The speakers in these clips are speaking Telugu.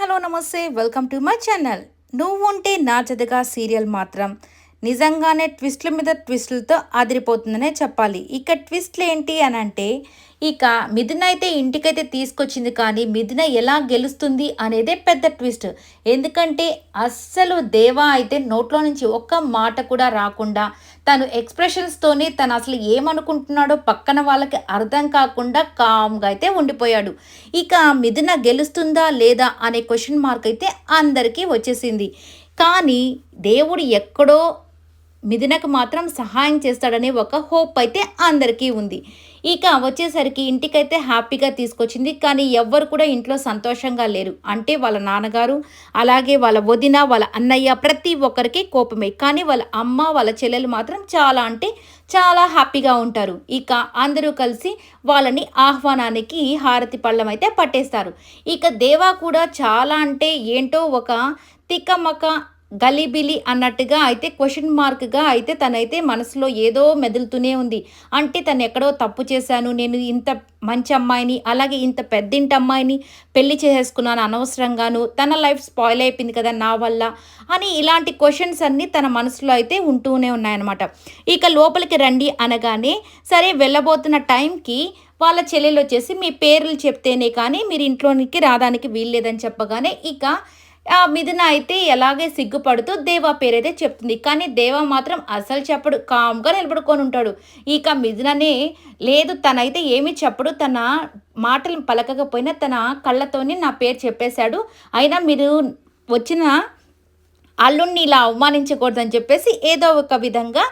హలో నమస్తే. Welcome to my channel. నువ్వుంటే నా జతగా సీరియల్ మాత్రం. నిజంగానే ట్విస్ట్ల మీద ట్విస్టులతో అదిరిపోతుందనే చెప్పాలి. ఇక ట్విస్ట్లు ఏంటి అని అంటే ఇక మిథున అయితే ఇంటికైతే తీసుకొచ్చింది కానీ మిథున ఎలా గెలుస్తుంది అనేదే పెద్ద ట్విస్ట్. ఎందుకంటే అస్సలు దేవా అయితే నోట్లో నుంచి ఒక్క మాట కూడా రాకుండా తను ఎక్స్ప్రెషన్స్తోనే తను అసలు ఏమనుకుంటున్నాడో పక్కన వాళ్ళకి అర్థం కాకుండా కామ్గా అయితే ఉండిపోయాడు. ఇక మిథున గెలుస్తుందా లేదా అనే క్వశ్చన్ మార్క్ అయితే అందరికీ వచ్చేసింది. కానీ దేవుడు ఎక్కడో మిథునకు మాత్రం సహాయం చేస్తాడనే ఒక హోప్ అయితే అందరికీ ఉంది. ఇక వచ్చేసరికి ఇంటికైతే హ్యాపీగా తీసుకొచ్చింది. కానీ ఎవ్వరు కూడా ఇంట్లో సంతోషంగా లేరు. అంటే వాళ్ళ నాన్నగారు అలాగే వాళ్ళ వదిన వాళ్ళ అన్నయ్య ప్రతి ఒక్కరికి కోపమే. కానీ వాళ్ళ అమ్మ వాళ్ళ చెల్లెలు మాత్రం చాలా అంటే చాలా హ్యాపీగా ఉంటారు. ఇక అందరూ కలిసి వాళ్ళని ఆహ్వానానికి హారతి పళ్ళం అయితే పట్టేస్తారు. ఇక దేవా కూడా చాలా అంటే ఏంటో ఒక తిక్కమక్క గలీబిలి అన్నట్టుగా అయితే క్వశ్చన్ మార్క్గా అయితే తనైతే మనసులో ఏదో మెదులుతూనే ఉంది. అంటే తను ఎక్కడో తప్పు చేశాను నేను ఇంత మంచి అమ్మాయిని అలాగే ఇంత పెద్దింటి అమ్మాయిని పెళ్ళి చేసేసుకున్నాను అనవసరంగాను తన లైఫ్ స్పాయిల్ అయిపోయింది కదా నా వల్ల అని ఇలాంటి క్వశ్చన్స్ అన్నీ తన మనసులో అయితే ఉంటూనే ఉన్నాయన్నమాట. ఇక లోపలికి రండి అనగానే సరే వెళ్ళబోతున్న టైంకి వాళ్ళ చెల్లెలు వచ్చేసి మీ పేర్లు చెప్తేనే కానీ మీరు ఇంట్లోనికి రావడానికి వీల్లేదని చెప్పగానే ఇక మిథున అయితే ఎలాగే సిగ్గుపడుతూ దేవా పేరైతే చెప్తుంది. కానీ దేవా మాత్రం అసలు చెప్పడు. కామ్గా నిలబడుకొని ఉంటాడు. ఇక మిథుననే లేదు తనైతే ఏమీ చెప్పడు. తన మాటలు పలకకపోయినా తన కళ్ళతోనే నా పేరు చెప్పేశాడు. అయినా మీరు వచ్చిన అల్లుణ్ణి ఇలా అవమానించకూడదని చెప్పేసి ఏదో ఒక విధంగా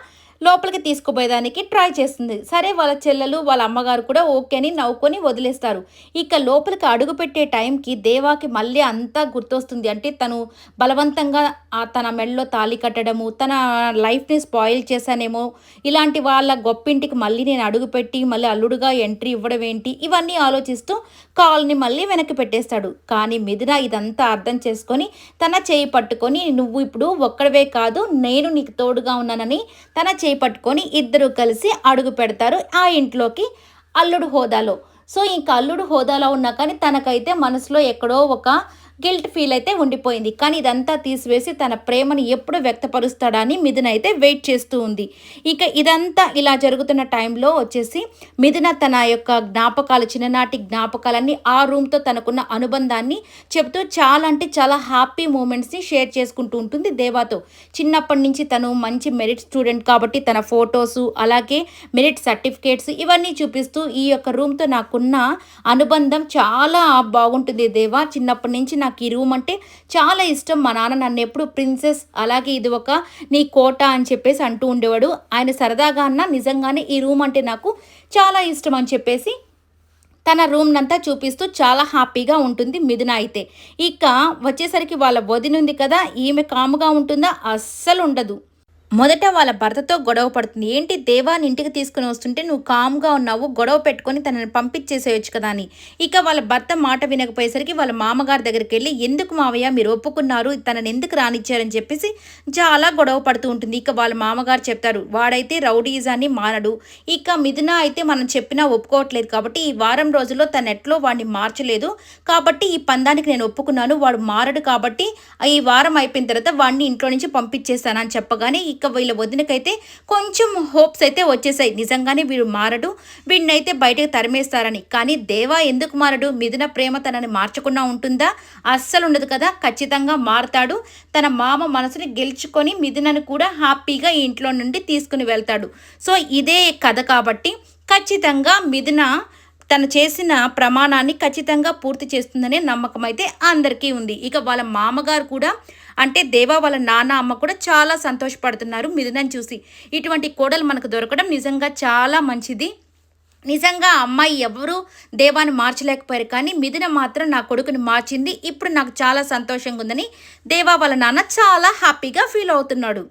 లోపలికి తీసుకుపోయేదానికి ట్రై చేస్తుంది. సరే వాళ్ళ చెల్లెలు వాళ్ళ అమ్మగారు కూడా ఓకే అని నవ్వుకొని వదిలేస్తారు. ఇక లోపలికి అడుగు పెట్టే టైంకి దేవాకి మళ్ళీ అంతా గుర్తొస్తుంది. అంటే తను బలవంతంగా తన మెడలో తాళి కట్టడము తన లైఫ్ని స్పాయిల్ చేశానేమో ఇలాంటి వాళ్ళ గొప్పింటికి మళ్ళీ నేను అడుగుపెట్టి మళ్ళీ అల్లుడుగా ఎంట్రీ ఇవ్వడం ఏంటి ఇవన్నీ ఆలోచిస్తూ కాల్ని మళ్ళీ వెనక్కి పెట్టేస్తాడు. కానీ మిథున ఇదంతా అర్థం చేసుకొని తన చేయి పట్టుకొని నువ్వు ఇప్పుడు ఒక్కడవే కాదు నేను నీకు తోడుగా ఉన్నానని తన చేయి పట్టుకొని ఇద్దరు కలిసి అడుగు పెడతారు ఆ ఇంట్లోకి అల్లుడు హోదాలో. సో ఇంకా అల్లుడు హోదాలో ఉన్నా కానీ తనకైతే మనసులో ఎక్కడో ఒక గిల్ట్ ఫీల్ అయితే ఉండిపోయింది. కానీ ఇదంతా తీసివేసి తన ప్రేమను ఎప్పుడు వ్యక్తపరుస్తాడని మిథున అయితే వెయిట్ చేస్తూ ఉంది. ఇక ఇదంతా ఇలా జరుగుతున్న టైంలో వచ్చేసి మిథున తన యొక్క జ్ఞాపకాలు చిన్ననాటి జ్ఞాపకాలన్నీ ఆ రూమ్తో తనకున్న అనుబంధాన్ని చెప్తూ చాలా అంటే చాలా హ్యాపీ మూమెంట్స్ని షేర్ చేసుకుంటూ ఉంటుంది దేవాతో. చిన్నప్పటి నుంచి తను మంచి మెరిట్ స్టూడెంట్ కాబట్టి తన ఫొటోస్ అలాగే మెరిట్ సర్టిఫికేట్స్ ఇవన్నీ చూపిస్తూ ఈ యొక్క రూమ్తో నాకున్న అనుబంధం చాలా బాగుంటుంది దేవా. చిన్నప్పటి నుంచి నాకు ఈ రూమ్ అంటే చాలా ఇష్టం. మా నాన్న నన్ను ఎప్పుడు ప్రిన్సెస్ అలాగే ఇది ఒక నీ కోట అని చెప్పేసి అంటూ ఉండేవాడు. ఆయన సరదాగా అన్న నిజంగానే ఈ రూమ్ అంటే నాకు చాలా ఇష్టం అని చెప్పేసి తన రూమ్నంతా చూపిస్తూ చాలా హ్యాపీగా ఉంటుంది మిథున అయితే. ఇక వచ్చేసరికి వాళ్ళ వదినుంది కదా ఈమె కాముగా ఉంటుందా? అస్సలు ఉండదు. మొదట వాళ్ళ భర్తతో గొడవ పడుతుంది. ఏంటి దేవాని ఇంటికి తీసుకుని వస్తుంటే నువ్వు కామ్గా ఉన్నావు గొడవ పెట్టుకొని తనని పంపించేసేయచ్చు కదా అని. ఇక వాళ్ళ భర్త మాట వినకపోయేసరికి వాళ్ళ మామగారి దగ్గరికి వెళ్ళి ఎందుకు మావయ్య మీరు ఒప్పుకున్నారు? తనని ఎందుకు రానిచ్చారని చెప్పేసి చాలా గొడవ పడుతూ ఉంటుంది. ఇక వాళ్ళ మామగారు చెప్తారు వాడైతే రౌడీజాన్ని మానడు. ఇక మిథున అయితే మనం చెప్పినా ఒప్పుకోవట్లేదు కాబట్టి ఈ వారం రోజుల్లో తన ఎట్లో వాడిని మార్చలేదు. కాబట్టి ఈ పందానికి నేను ఒప్పుకున్నాను. వాడు మారడు కాబట్టి ఈ వారం అయిపోయిన తర్వాత వాడిని ఇంట్లో నుంచి పంపించేస్తానని చెప్పగానే ఇక వీళ్ళ వదినకైతే కొంచెం హోప్స్ అయితే వచ్చేసాయి. నిజంగానే వీడు మారడు. వీడినైతే బయటకు తరిమేస్తారని. కానీ దేవా ఎందుకు మారడు? మిథున ప్రేమ తనని మార్చకుండా ఉంటుందా? అస్సలు ఉండదు కదా. ఖచ్చితంగా మారతాడు. తన మామ మనసుని గెలుచుకొని మిథునను కూడా హ్యాపీగా ఇంట్లో నుండి తీసుకుని వెళ్తాడు. సో ఇదే కథ కాబట్టి ఖచ్చితంగా మిథున తను చేసిన ప్రమాణాన్ని ఖచ్చితంగా పూర్తి చేస్తుందనే నమ్మకం అయితే అందరికీ ఉంది. ఇక వాళ్ళ మామగారు కూడా అంటే దేవా వాళ్ళ నాన్న అమ్మ కూడా చాలా సంతోషపడుతున్నారు మిథునని చూసి. ఇటువంటి కోడలు మనకు దొరకడం నిజంగా చాలా మంచిది. నిజంగా అమ్మాయి ఎవరూ దేవాన్ని మార్చలేకపోయారు కానీ మిథున మాత్రం నా కొడుకుని మార్చింది. ఇప్పుడు నాకు చాలా సంతోషంగా ఉందని దేవా వాళ్ళ నాన్న చాలా హ్యాపీగా ఫీల్ అవుతున్నాడు.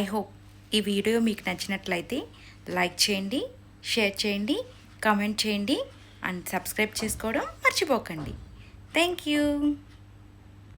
ఐ హోప్ ఈ వీడియో మీకు నచ్చినట్లయితే లైక్ చేయండి షేర్ చేయండి కామెంట్ చేయండి అండ్ సబ్స్క్రైబ్ చేసుకోవడం మర్చిపోకండి. Thank you.